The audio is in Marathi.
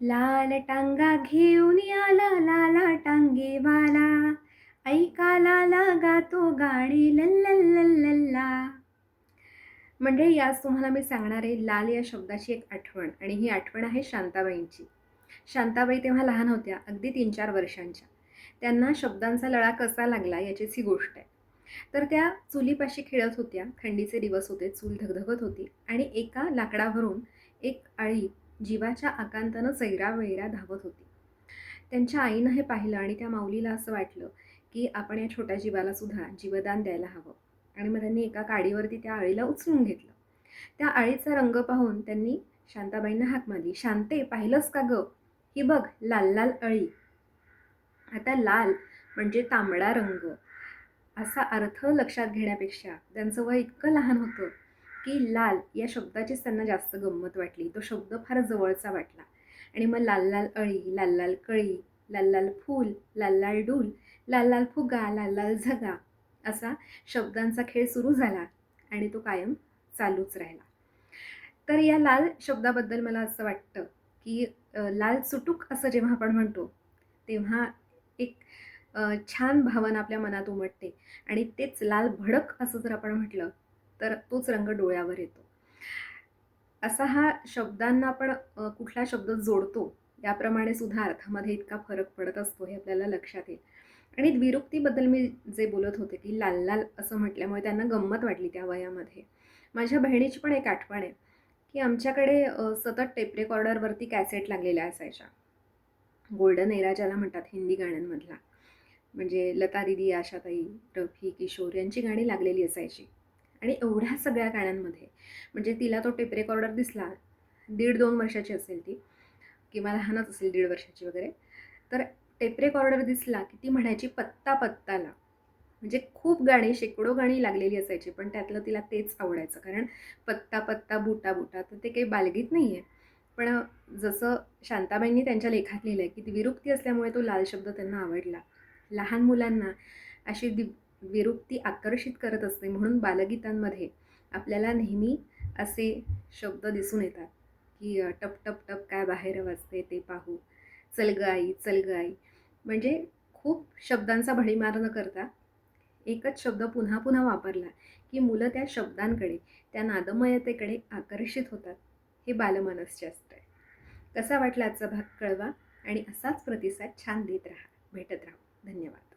लाल टांगा घेऊन आला लाला टांगेवाला ऐकाला लागा तो गाणी लल्ला. म्हणजे याच तुम्हाला मी सांगणार आहे लाल या शब्दाची एक आठवण. आणि ही आठवण आहे शांताबाईंची. शांताबाई तेव्हा लहान होत्या अगदी तीन चार वर्षांच्या. त्यांना शब्दांचा लळा कसा लागला याचीच ही गोष्ट आहे. तर त्या चुलीपाशी खेळत होत्या थंडीचे दिवस होते चूल धगधगत होती. आणि एका लाकडावरून एक आळी जीवाच्या आकांतानं चैरावैरा धावत होती. त्यांच्या आईनं हे पाहिलं आणि त्या माऊलीला असं वाटलं की आपण या छोट्या जीवाला सुद्धा जीवदान द्यायला हवं. आणि मग त्यांनी एका काडीवरती त्या आळीला उचलून घेतलं. त्या आळीचा रंग पाहून त्यांनी शांताबाईंना हाक मारली. शांते पाहिलंस का गं? ही बघ लाल लाल अळी. आता लाल म्हणजे तांबडा रंग. असा अर्थ लक्षात घेण्यापेक्षा त्यांचं वय इतकं लहान होतं की लाल या शब्दाचीच त्यांना जास्त गंमत वाटली. तो शब्द फार जवळचा वाटला. आणि मग लाल लाल अळी लाल लाल कळी लाल लाल फूल लाल लाल डूल लाल लाल फुगा लाल लाल झगा असा शब्दांचा खेळ सुरू झाला आणि तो कायम चालूच राहिला. तर या लाल शब्दाबद्दल मला असं वाटतं की लाल चुटूक असं जेव्हा आपण म्हणतो तेव्हा एक छान भावना आपल्या मनात उमटते. आणि तेच लाल भडक असं जर आपण म्हटलं तर तोच रंग डोळ्यावर येतो. असा हा शब्दांना आपण कुठला शब्द जोडतो याप्रमाणे सुद्धा अर्थामध्ये इतका फरक पडत असतो हे आपल्याला लक्षात येईल. आणि द्विरुक्तीबद्दल मी जे बोलत होते की लाल लाल असं म्हटल्यामुळे त्यांना गंमत वाटली त्या वयामध्ये. माझ्या बहिणीची पण एक आठवण आहे की आमच्याकडे सतत टेप रेकॉर्डरवरती कॅसेट लागलेल्या असायच्या. गोल्डन एरा ज्याला म्हणतात हिंदी गाण्यांमधला. म्हणजे लता दिदी आशाताई रफी किशोर यांची गाणी लागलेली असायची. आणि एवढ्या सगळ्या गाण्यांमध्ये म्हणजे तिला तो टेप रेकॉर्डर दिसला दीड दोन वर्षाची असेल ती किंवा लहानच असेल दीड वर्षाची वगैरे तर टेप रेकॉर्डर दिसला की ती म्हणायची पत्ता पत्ताला म्हणजे खूप गाणी शेकडो गाणी लागलेली असायची पण त्यातलं तिला तेच आवडायचं. कारण पत्ता पत्ता बुटा बुटा तर ते काही बालगीत नाही आहे पण जसं शांताबाईंनी त्यांच्या लेखात लिहिलं आहे की ती विरुक्ती असल्यामुळे तो लाल शब्द त्यांना आवडला. लहान मुलांना अशी दि विरुक्ती आकर्षित करत असते म्हणून बालगीतांमध्ये आपल्याला नेहमी असे शब्द दिसून येतात की टप टप टप काय बाहेर वाजते ते पाहू. चलगाई चलगाई म्हणजे खूप शब्दांचा भडीमार न करता एकच शब्द पुन्हा पुन्हा वापरला की मुलं त्या शब्दांकडे त्या नादमयतेकडे आकर्षित होतात. हे बालमानसचे असतं. आहे कसा वाटला आजचा भाग कळवा आणि असाच प्रतिसाद छान देत राहा. भेटत राहा. धन्यवाद.